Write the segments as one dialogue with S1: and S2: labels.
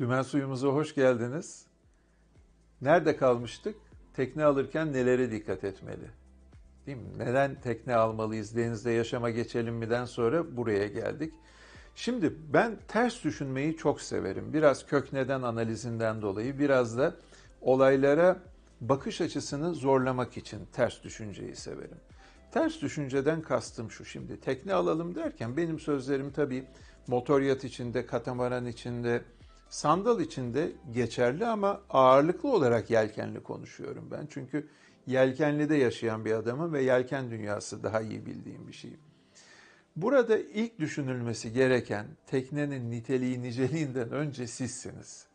S1: Dümen suyumuza hoş geldiniz. Nerede kalmıştık? Tekne alırken nelere dikkat etmeli? Değil mi? Neden tekne almalıyız? Denizde yaşama geçelim mi'den sonra buraya geldik. Şimdi ben ters düşünmeyi çok severim. Biraz kök neden analizinden dolayı, biraz da olaylara bakış açısını zorlamak için ters düşünceyi severim. Ters düşünceden kastım şu şimdi. Tekne alalım derken benim sözlerim tabii motor yat içinde, katamaran içinde, sandal içinde geçerli ama ağırlıklı olarak yelkenli konuşuyorum ben. Çünkü yelkenli de yaşayan bir adamım ve yelken dünyası daha iyi bildiğim bir şey. Burada ilk düşünülmesi gereken teknenin niteliği niceliğinden önce sizsiniz.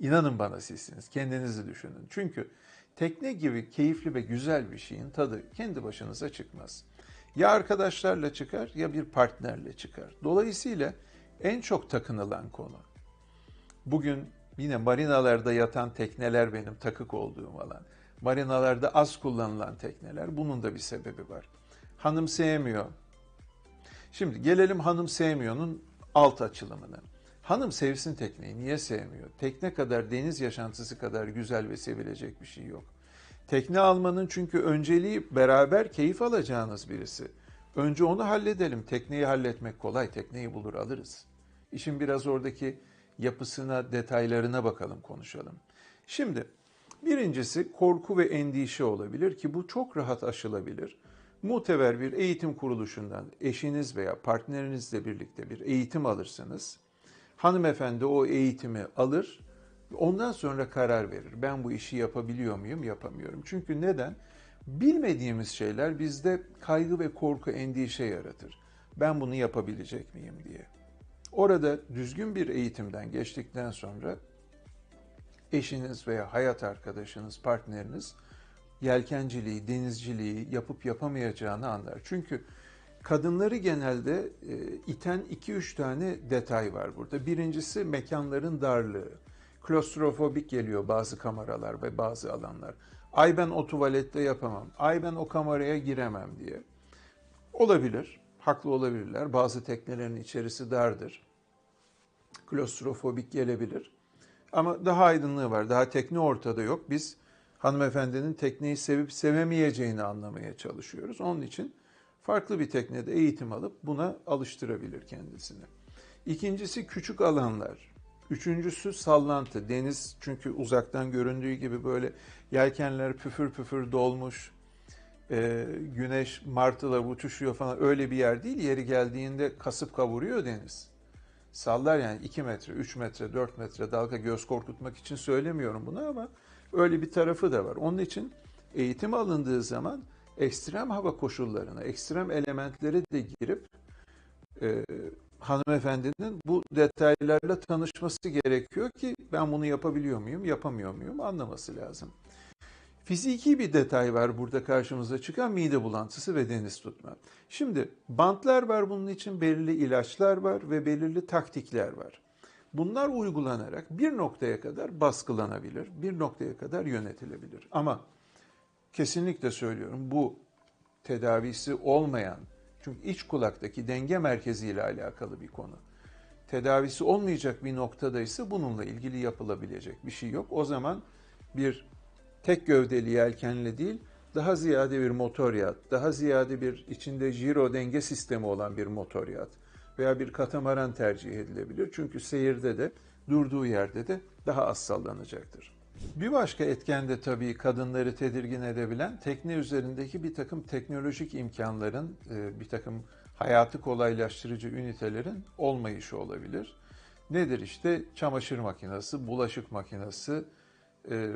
S1: İnanın bana sizsiniz. Kendinizi düşünün. Çünkü tekne gibi keyifli ve güzel bir şeyin tadı kendi başınıza çıkmaz. Ya arkadaşlarla çıkar ya bir partnerle çıkar. Dolayısıyla en çok takınılan konu. Bugün yine marinalarda yatan tekneler benim takık olduğum alan. Marinalarda az kullanılan tekneler. Bunun da bir sebebi var. Hanım sevmiyor. Şimdi gelelim hanım sevmiyor'nun alt açılımına. Hanım sevsin tekneyi. Niye sevmiyor? Tekne kadar deniz yaşantısı kadar güzel ve sevilecek bir şey yok. Tekne almanın çünkü önceliği beraber keyif alacağınız birisi. Önce onu halledelim. Tekneyi halletmek kolay. Tekneyi bulur alırız. İşin biraz oradaki yapısına, detaylarına bakalım, konuşalım. Şimdi birincisi korku ve endişe olabilir ki bu çok rahat aşılabilir. Muteber bir eğitim kuruluşundan eşiniz veya partnerinizle birlikte bir eğitim alırsınız. Hanımefendi o eğitimi alır, ondan sonra karar verir. Ben bu işi yapabiliyor muyum, yapamıyorum. Çünkü neden? Bilmediğimiz şeyler bizde kaygı ve korku, endişe yaratır. Ben bunu yapabilecek miyim diye. Orada düzgün bir eğitimden geçtikten sonra eşiniz veya hayat arkadaşınız, partneriniz yelkenciliği, denizciliği yapıp yapamayacağını anlar. Çünkü kadınları genelde e, iten 2-3 tane detay var burada. Birincisi mekanların darlığı. Klostrofobik geliyor bazı kameralar ve bazı alanlar. Ay ben o tuvalette yapamam, ay ben o kameraya giremem diye. Olabilir, haklı olabilirler. Bazı teknelerin içerisi dardır. Klostrofobik gelebilir. Ama daha aydınlığı var, daha tekne ortada yok. Biz hanımefendinin tekneyi sevip sevemeyeceğini anlamaya çalışıyoruz. Onun için farklı bir teknede eğitim alıp buna alıştırabilir kendisini. İkincisi küçük alanlar. Üçüncüsü sallantı. Deniz çünkü uzaktan göründüğü gibi böyle yelkenler püfür püfür dolmuş. E, güneş martıla uçuşuyor falan öyle bir yer değil. Yeri geldiğinde kasıp kavuruyor deniz. Sallar yani 2 metre, 3 metre, 4 metre dalga göz korkutmak için söylemiyorum bunu ama öyle bir tarafı da var. Onun için eğitim alındığı zaman ekstrem hava koşullarına, ekstrem elementlere de girip e, hanımefendinin bu detaylarla tanışması gerekiyor ki ben bunu yapabiliyor muyum, yapamıyor muyum anlaması lazım. Fiziki bir detay var burada karşımıza çıkan mide bulantısı ve deniz tutma. Şimdi bantlar var bunun için belirli ilaçlar var ve belirli taktikler var. Bunlar uygulanarak bir noktaya kadar baskılanabilir, bir noktaya kadar yönetilebilir. Ama kesinlikle söylüyorum bu tedavisi olmayan, çünkü iç kulaktaki denge merkezi ile alakalı bir konu. Tedavisi olmayacak bir noktada ise bununla ilgili yapılabilecek bir şey yok. O zaman bir tek gövdeli yelkenli değil, daha ziyade bir motor yat, daha ziyade bir içinde jiro denge sistemi olan bir motor yat veya bir katamaran tercih edilebilir. Çünkü seyirde de durduğu yerde de daha az sallanacaktır. Bir başka etken de tabii kadınları tedirgin edebilen tekne üzerindeki bir takım teknolojik imkanların, e, bir takım hayatı kolaylaştırıcı ünitelerin olmayışı olabilir. Nedir işte çamaşır makinesi, bulaşık makinesi, e,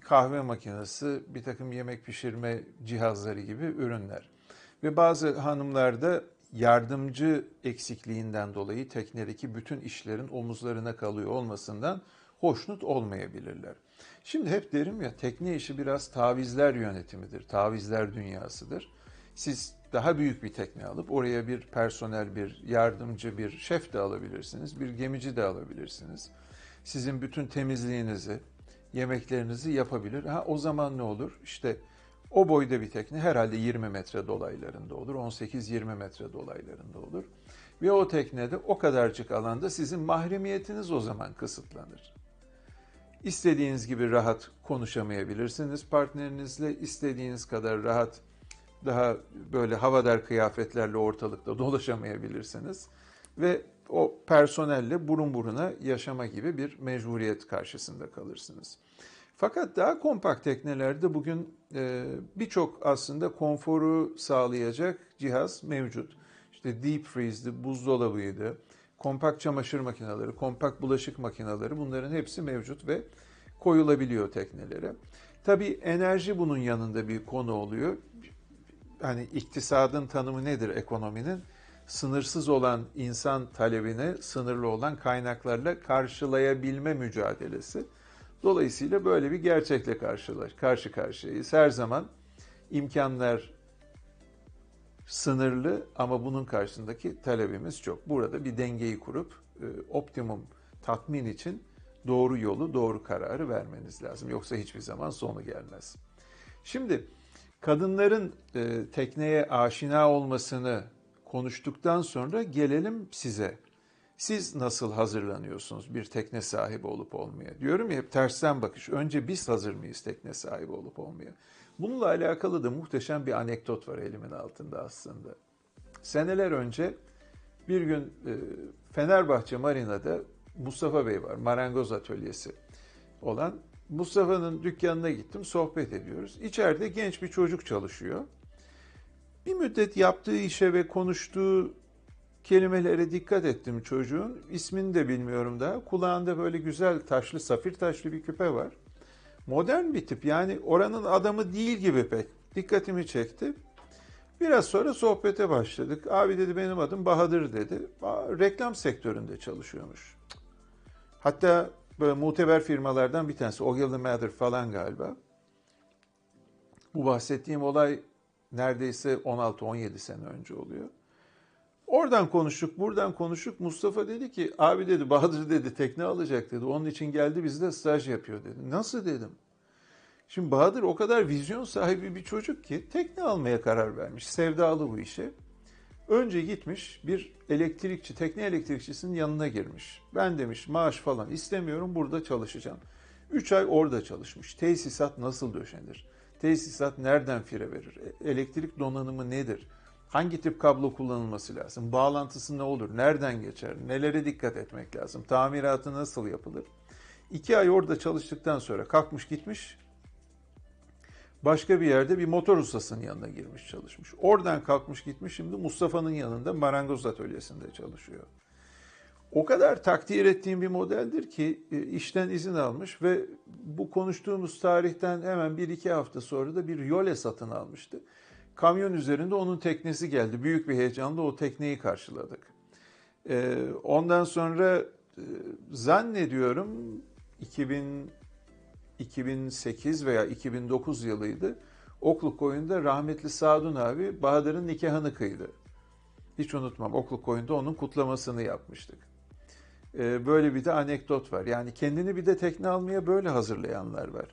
S1: kahve makinesi, bir takım yemek pişirme cihazları gibi ürünler. Ve bazı hanımlarda yardımcı eksikliğinden dolayı teknedeki bütün işlerin omuzlarına kalıyor olmasından hoşnut olmayabilirler. Şimdi hep derim ya tekne işi biraz tavizler yönetimidir, tavizler dünyasıdır. Siz daha büyük bir tekne alıp oraya bir personel, bir yardımcı, bir şef de alabilirsiniz, bir gemici de alabilirsiniz. Sizin bütün temizliğinizi, yemeklerinizi yapabilir. Ha o zaman ne olur? İşte o boyda bir tekne herhalde 20 metre dolaylarında olur, 18-20 metre dolaylarında olur. Ve o teknede o kadarcık alanda sizin mahremiyetiniz o zaman kısıtlanır. İstediğiniz gibi rahat konuşamayabilirsiniz partnerinizle. istediğiniz kadar rahat daha böyle havadar kıyafetlerle ortalıkta dolaşamayabilirsiniz. Ve o personelle burun buruna yaşama gibi bir mecburiyet karşısında kalırsınız. Fakat daha kompakt teknelerde bugün e, birçok aslında konforu sağlayacak cihaz mevcut. İşte deep freeze'di, buzdolabıydı, kompakt çamaşır makineleri, kompakt bulaşık makineleri bunların hepsi mevcut ve koyulabiliyor teknelere. Tabii enerji bunun yanında bir konu oluyor. Hani iktisadın tanımı nedir ekonominin? Sınırsız olan insan talebini sınırlı olan kaynaklarla karşılayabilme mücadelesi. Dolayısıyla böyle bir gerçekle karşılaş, karşı karşıyayız. Her zaman imkanlar sınırlı ama bunun karşısındaki talebimiz çok. Burada bir dengeyi kurup e, optimum tatmin için doğru yolu, doğru kararı vermeniz lazım. Yoksa hiçbir zaman sonu gelmez. Şimdi kadınların e, tekneye aşina olmasını konuştuktan sonra gelelim size. Siz nasıl hazırlanıyorsunuz bir tekne sahibi olup olmaya? Diyorum ya hep tersten bakış. Önce biz hazır mıyız tekne sahibi olup olmaya? Bununla alakalı da muhteşem bir anekdot var elimin altında aslında. Seneler önce bir gün e, Fenerbahçe Marina'da Mustafa Bey var, marangoz atölyesi olan. Mustafa'nın dükkanına gittim, sohbet ediyoruz. İçeride genç bir çocuk çalışıyor. Bir müddet yaptığı işe ve konuştuğu kelimelere dikkat ettim çocuğun. İsmini de bilmiyorum daha. Kulağında böyle güzel taşlı, safir taşlı bir küpe var. Modern bir tip yani oranın adamı değil gibi pek. Dikkatimi çekti. Biraz sonra sohbete başladık. Abi dedi benim adım Bahadır dedi. Reklam sektöründe çalışıyormuş. Hatta böyle muteber firmalardan bir tanesi. Ogilvy Mather falan galiba. Bu bahsettiğim olay neredeyse 16-17 sene önce oluyor. Oradan konuştuk, buradan konuştuk. Mustafa dedi ki, abi dedi Bahadır dedi tekne alacak dedi. Onun için geldi bizde staj yapıyor dedi. Nasıl dedim. Şimdi Bahadır o kadar vizyon sahibi bir çocuk ki tekne almaya karar vermiş. Sevdalı bu işe. Önce gitmiş bir elektrikçi, tekne elektrikçisinin yanına girmiş. Ben demiş maaş falan istemiyorum burada çalışacağım. 3 ay orada çalışmış. Tesisat nasıl döşenir? Tesisat nereden fire verir? E, Elektrik donanımı nedir? Hangi tip kablo kullanılması lazım? Bağlantısı ne olur? Nereden geçer? Nelere dikkat etmek lazım? Tamiratı nasıl yapılır? İki ay orada çalıştıktan sonra kalkmış gitmiş. Başka bir yerde bir motor ustasının yanına girmiş çalışmış. Oradan kalkmış gitmiş şimdi Mustafa'nın yanında marangoz atölyesinde çalışıyor. O kadar takdir ettiğim bir modeldir ki e, işten izin almış ve bu konuştuğumuz tarihten hemen bir iki hafta sonra da bir yole satın almıştı. Kamyon üzerinde onun teknesi geldi. Büyük bir heyecanla o tekneyi karşıladık. Ee, ondan sonra e, zannediyorum 2000 2008 veya 2009 yılıydı. Okluk koyunda rahmetli Sadun abi Bahadır'ın nikahını kıydı. Hiç unutmam. Okluk koyunda onun kutlamasını yapmıştık. Ee, böyle bir de anekdot var. Yani kendini bir de tekne almaya böyle hazırlayanlar var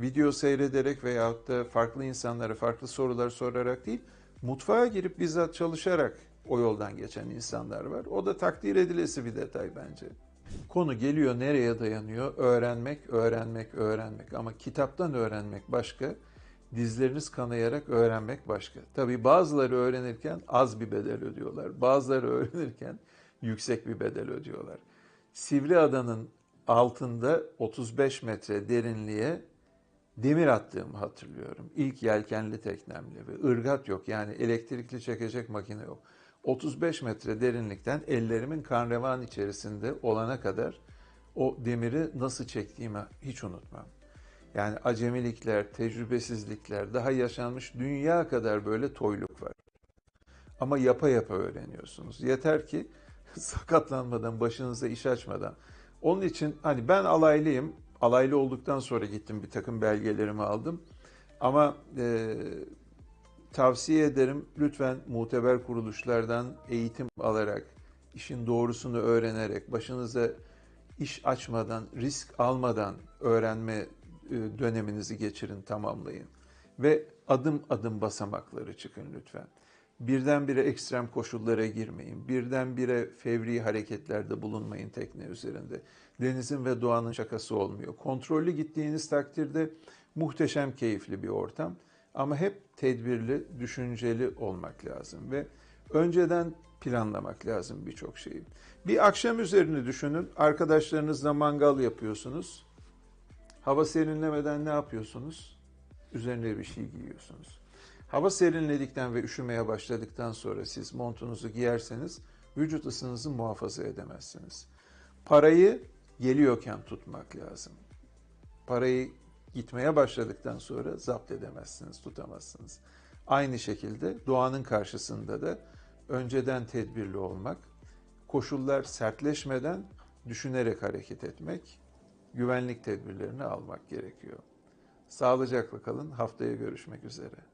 S1: video seyrederek veyahut da farklı insanlara farklı sorular sorarak değil, mutfağa girip bizzat çalışarak o yoldan geçen insanlar var. O da takdir edilesi bir detay bence. Konu geliyor nereye dayanıyor? Öğrenmek, öğrenmek, öğrenmek. Ama kitaptan öğrenmek başka, dizleriniz kanayarak öğrenmek başka. Tabii bazıları öğrenirken az bir bedel ödüyorlar. Bazıları öğrenirken yüksek bir bedel ödüyorlar. Sivri Adanın altında 35 metre derinliğe demir attığımı hatırlıyorum. İlk yelkenli teknemle ve ırgat yok yani elektrikli çekecek makine yok. 35 metre derinlikten ellerimin kanrevan içerisinde olana kadar o demiri nasıl çektiğimi hiç unutmam. Yani acemilikler, tecrübesizlikler, daha yaşanmış dünya kadar böyle toyluk var. Ama yapa yapa öğreniyorsunuz. Yeter ki sakatlanmadan, başınıza iş açmadan. Onun için hani ben alaylıyım, alaylı olduktan sonra gittim bir takım belgelerimi aldım. Ama e, tavsiye ederim lütfen muteber kuruluşlardan eğitim alarak, işin doğrusunu öğrenerek, başınıza iş açmadan, risk almadan öğrenme e, döneminizi geçirin, tamamlayın. Ve adım adım basamakları çıkın lütfen. Birdenbire ekstrem koşullara girmeyin. Birdenbire fevri hareketlerde bulunmayın tekne üzerinde. Denizin ve doğanın şakası olmuyor. Kontrollü gittiğiniz takdirde muhteşem keyifli bir ortam. Ama hep tedbirli, düşünceli olmak lazım ve önceden planlamak lazım birçok şeyi. Bir akşam üzerini düşünün. Arkadaşlarınızla mangal yapıyorsunuz. Hava serinlemeden ne yapıyorsunuz? Üzerine bir şey giyiyorsunuz. Hava serinledikten ve üşümeye başladıktan sonra siz montunuzu giyerseniz vücut ısınızı muhafaza edemezsiniz. Parayı geliyorken tutmak lazım. Parayı gitmeye başladıktan sonra zapt edemezsiniz, tutamazsınız. Aynı şekilde doğanın karşısında da önceden tedbirli olmak, koşullar sertleşmeden düşünerek hareket etmek, güvenlik tedbirlerini almak gerekiyor. Sağlıcakla kalın. Haftaya görüşmek üzere.